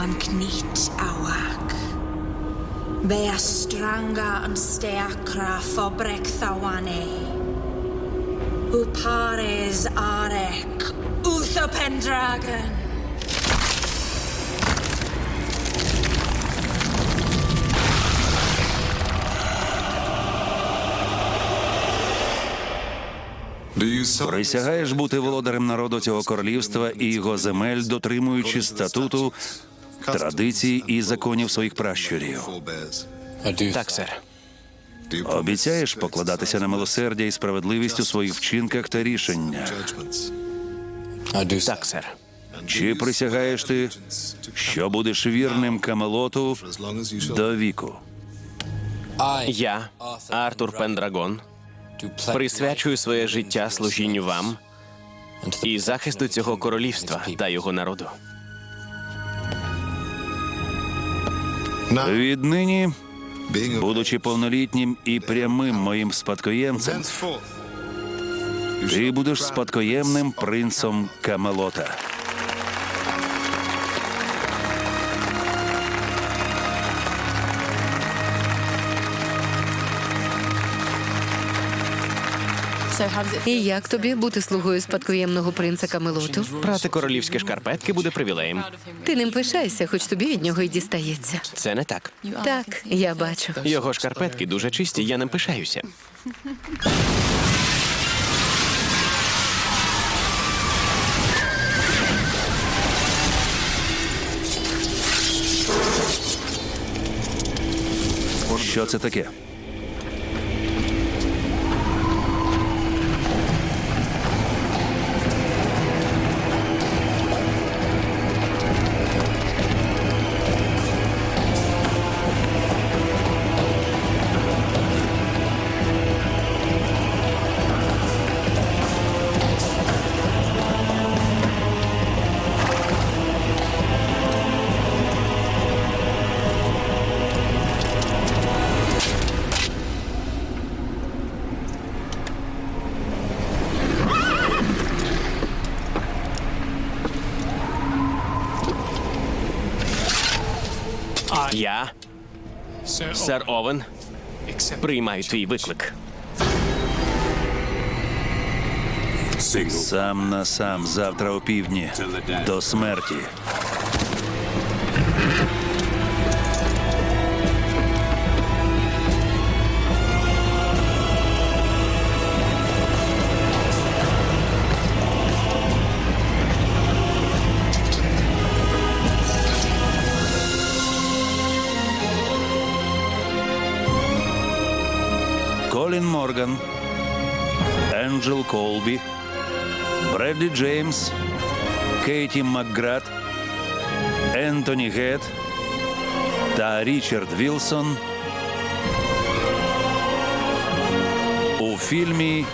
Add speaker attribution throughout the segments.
Speaker 1: Mig wan knít awak. Be a stranga yn steacra ffobrec thawane. Upares arec, wtho pendragon.
Speaker 2: Присягаєш бути володарем народу цього королівства і його земель, дотримуючи статуту, традицій і законів своїх пращурів.
Speaker 3: Так, сер.
Speaker 2: Обіцяєш покладатися на милосердя і справедливість у своїх вчинках та рішеннях.
Speaker 3: Так, сер.
Speaker 2: Чи присягаєш ти, що будеш вірним Камелоту до віку?
Speaker 3: Я, Артур Пендрагон, присвячую своє життя служінню вам і захисту цього королівства та його народу.
Speaker 2: Віднині, будучи повнолітнім і прямим моїм спадкоємцем, ти будеш спадкоємним принцом Камелота.
Speaker 4: І як тобі бути слугою спадкоємного принца Камелоту?
Speaker 3: Прати королівські шкарпетки буде привілеєм.
Speaker 4: Ти ним пишаєшся, хоч тобі від нього й дістається.
Speaker 3: Це не так.
Speaker 4: Так, я бачу.
Speaker 3: Його шкарпетки дуже чисті, я ним пишаюся.
Speaker 2: Що це таке?
Speaker 3: Я, сер Овен, приймаю твій виклик.
Speaker 2: Сам на сам завтра опівдні до смерті. Колін Морган, Енджел Колбі, Бредлі Джеймс, Кейті Макград, Ентоні Гет та Річард Вілсон у фільмі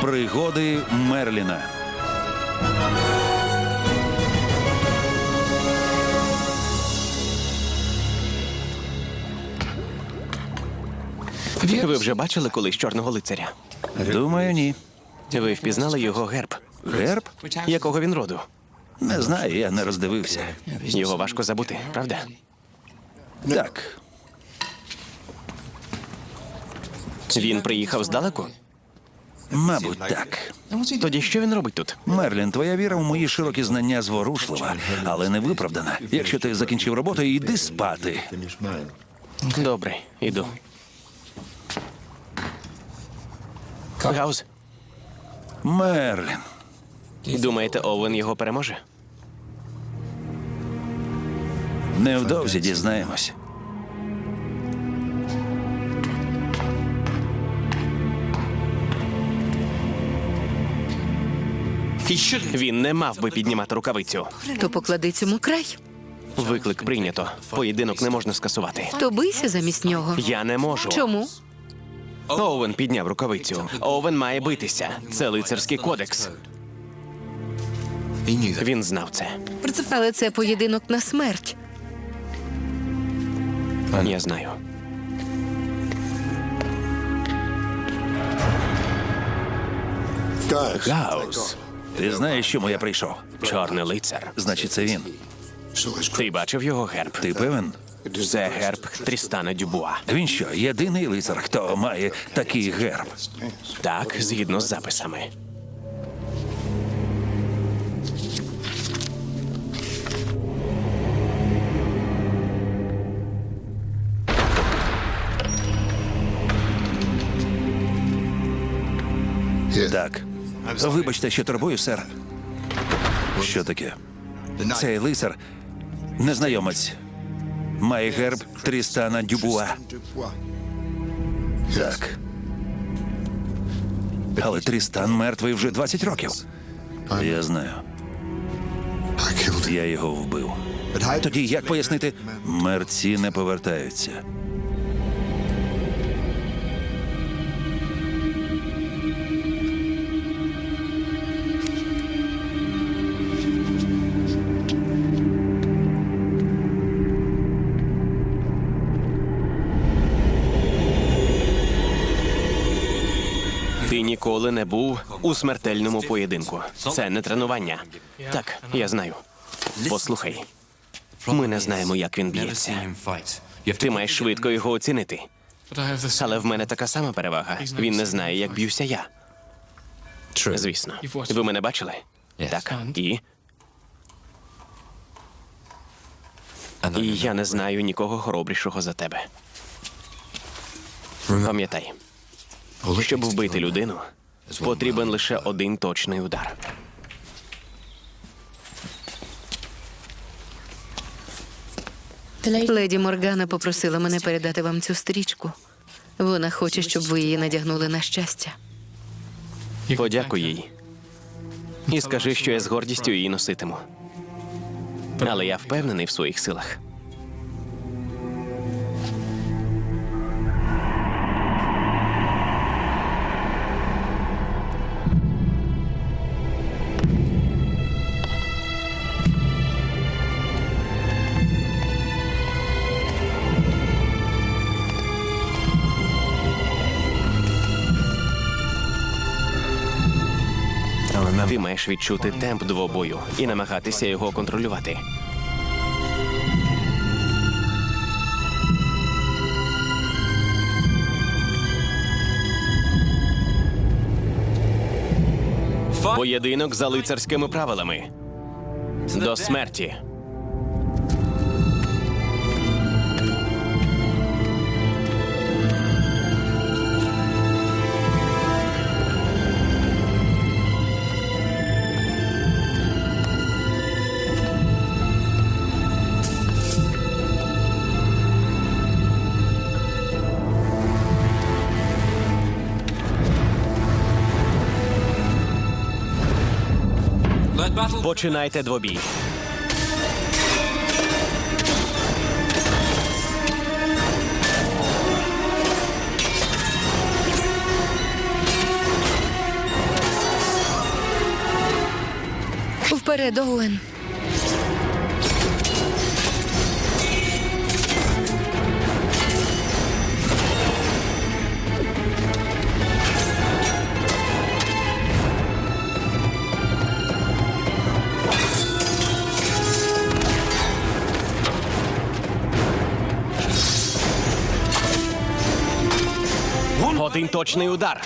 Speaker 2: Пригоди Мерліна.
Speaker 3: Ви вже бачили колись чорного лицаря?
Speaker 2: Думаю, ні.
Speaker 3: Ви впізнали його герб.
Speaker 2: Герб?
Speaker 3: Якого він роду?
Speaker 2: Не знаю, я не роздивився.
Speaker 3: Його важко забути, правда?
Speaker 2: Так,
Speaker 3: Він приїхав здалеку?
Speaker 2: мабуть, так.
Speaker 3: Тоді що він робить тут?
Speaker 2: Мерлін, твоя віра в мої широкі знання зворушлива, але не виправдана. Якщо ти закінчив роботу, йди спати.
Speaker 3: Добре, іду. Гаус,
Speaker 2: Мерлін.
Speaker 3: думаєте, Овен його переможе?
Speaker 2: Невдовзі дізнаємось.
Speaker 3: Він не мав би піднімати рукавицю.
Speaker 4: То поклади цьому край.
Speaker 3: Виклик прийнято. Поєдинок не можна скасувати.
Speaker 4: То бийся замість нього.
Speaker 3: Я не можу.
Speaker 4: Чому?
Speaker 3: Оуен підняв рукавицю. Оуен має битися. Це лицарський кодекс. Він знав це.
Speaker 4: Але це поєдинок на смерть.
Speaker 3: Я знаю.
Speaker 2: Гаус. Ти знаєш, чому я прийшов?
Speaker 3: Чорний лицар.
Speaker 2: Значить, це він.
Speaker 3: Ти бачив його герб?
Speaker 2: Ти певен?
Speaker 3: Це герб Трістана Дюбуа.
Speaker 2: Він що, єдиний лицар, хто має такий герб?
Speaker 3: Так, згідно з записами.
Speaker 2: Так. Вибачте, що турбую, сер. Що таке? Цей лицар, незнайомець, має герб Трістана Дюбуа. Так. Але Трістан мертвий вже 20 років. Я знаю. Я його вбив. Тоді як пояснити? Мерці не повертаються.
Speaker 3: Ніколи не був у смертельному поєдинку. Це не тренування. Так, я знаю. Послухай, ми не знаємо, як він б'ється. Ти маєш швидко його оцінити. Але в мене така сама перевага. Він не знає, як б'юся я. Звісно. Ви мене бачили? Так. І? І я не знаю нікого хоробрішого за тебе. Пам'ятай, щоб вбити людину, потрібен лише один точний удар.
Speaker 4: Леді Моргана попросила мене передати вам цю стрічку. Вона хоче, щоб ви її надягнули на щастя.
Speaker 3: Подякуй їй. І скажи, що я з гордістю її носитиму. Але я впевнений в своїх силах. Ти маєш відчути темп двобою і намагатися його контролювати. Поєдинок за лицарськими правилами. До смерті. Починайте двобій.
Speaker 4: Вперед, Оуен.
Speaker 3: Один точний удар.